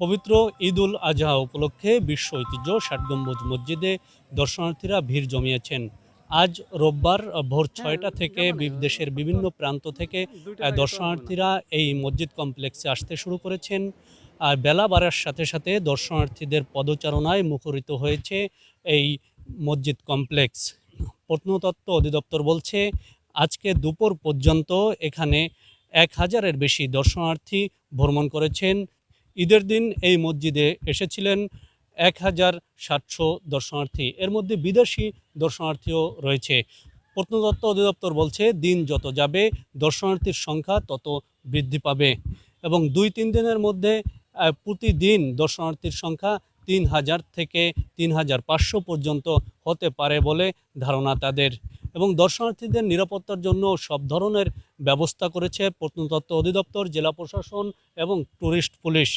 পবিত্র ঈদ উল আজহা উপলক্ষে বিশ্ব ঐতিহ্য ষাট গম্বুজ মসজিদে দর্শনার্থীরা ভিড় জমিয়েছেন। আজ রোববার ভোর ছয়টা থেকে দেশের বিভিন্ন প্রান্ত থেকে দর্শনার্থীরা এই মসজিদ কমপ্লেক্সে আসতে শুরু করেছেন। আর বেলা বাড়ার সাথে সাথে দর্শনার্থীদের পদচারণায় মুখরিত হয়েছে এই মসজিদ কমপ্লেক্স। প্রত্নতত্ত্ব অধিদপ্তর বলছে আজকে দুপুর পর্যন্ত এখানে এক হাজারের বেশি দর্শনার্থী ভ্রমণ করেছেন। ঈদের দিন এই মসজিদে এসেছিলেন এক হাজার সাতশো দর্শনার্থী। এর মধ্যে বিদেশি দর্শনার্থীও রয়েছে। প্রত্নতত্ত্ব অধিদপ্তর বলছে, দিন যত যাবে, দর্শনার্থীর সংখ্যা তত বৃদ্ধি পাবে। এবং দুই তিন দিনের মধ্যে প্রতিদিন দর্শনার্থীর সংখ্যা তিন হাজার থেকে তিন হাজার পাঁচশো পর্যন্ত হতে পারে বলে ধারণা তাদের। এবং দর্শনার্থীদের নিরাপত্তার জন্য সব ধরনের ব্যবস্থা করেছে প্রত্নতত্ত্ব অধিদপ্তর, জেলা প্রশাসন এবং ট্যুরিস্ট পুলিশ।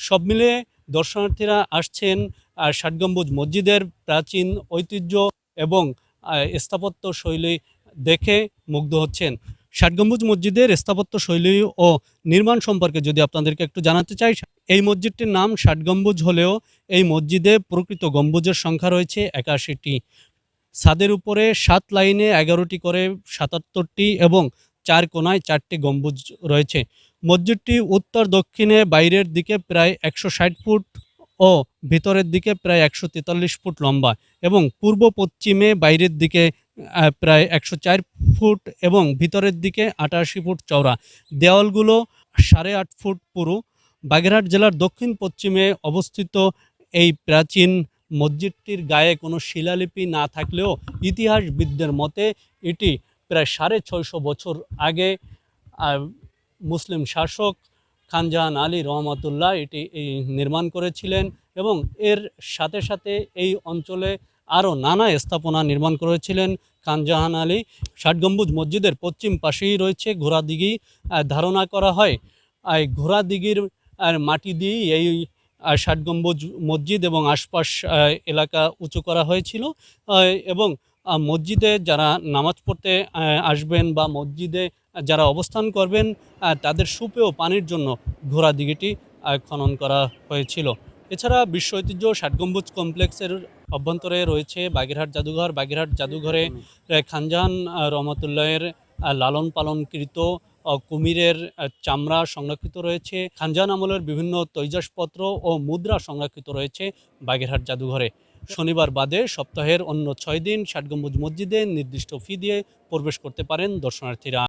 সব মিলিয়ে দর্শনার্থীরা আসছেন আর ষাট গম্বুজ মসজিদের প্রাচীন ঐতিহ্য এবং স্থাপত্য শৈলী দেখে মুগ্ধ হচ্ছেন। ষাট গম্বুজ মসজিদের স্থাপত্য শৈলী ও নির্মাণ সম্পর্কে যদি আপনাদেরকে একটু জানাতে চাই, এই মসজিদটির নাম ষাট গম্বুজ হলেও এই মসজিদে প্রকৃত গম্বুজের সংখ্যা রয়েছে একাশিটি। ছাদের উপরে সাত লাইনে এগারোটি করে সাতাত্তরটি এবং চার কোনায় চারটি গম্বুজ রয়েছে। মসজিদটি উত্তর দক্ষিণে বাইরের দিকে প্রায় একশো ষাট ফুট ও ভিতরের দিকে প্রায় একশো তেতাল্লিশ ফুট লম্বা এবং পূর্ব পশ্চিমে বাইরের দিকে প্রায় একশো চার ফুট এবং ভিতরের দিকে আটাশি ফুট চওড়া। দেওয়ালগুলো সাড়ে আট ফুট পুরু। বাগেরহাট জেলার দক্ষিণ পশ্চিমে অবস্থিত এই প্রাচীন মসজিদটির গায়ে কোনো শিলালিপি না থাকলেও ইতিহাসবিদদের মতে এটি প্রায় সাড়ে ছয়শো বছর আগে মুসলিম শাসক খানজাহান আলী রহমতুল্লাহ এটি নির্মাণ করেছিলেন এবং এর সাথে সাথে এই অঞ্চলে আরও নানা স্থাপনা নির্মাণ করেছিলেন খানজাহান আলী। ষাট গম্বুজ মসজিদের পশ্চিম পাশেই রয়েছে ঘোড়াদিঘি ধারণা করা হয় ঘোড়াদিঘির মাটি দিয়েই এই ষাট গম্বুজ মসজিদ এবং আশপাশ এলাকা উঁচু করা হয়েছিল। এবং মসজিদে যারা নামাজ পড়তে আসবেন বা মসজিদে যারা অবস্থান করবেন তাদের সুপেয় পানির জন্য ঘোড়া দিঘিটি খনন করা হয়েছিল। এছাড়া বিশ্ব ঐতিহ্য ষাট গম্বুজ কমপ্লেক্সের অভ্যন্তরে রয়েছে বাগেরহাট জাদুঘর। বাগেরহাট জাদুঘরে খানজাহান রহমতুল্লাহের লালন পালনকৃত কুমিরের চামড়া সংরক্ষিত রয়েছে। খানজাহান আমলের বিভিন্ন তৈজাসপত্র ও মুদ্রা সংরক্ষিত রয়েছে বাগেরহাট জাদুঘরে। শনিবার বাদে সপ্তাহের অন্য ছয় দিন ষাট গম্বুজ মসজিদে নির্দিষ্ট ফি দিয়ে প্রবেশ করতে পারেন দর্শনার্থীরা।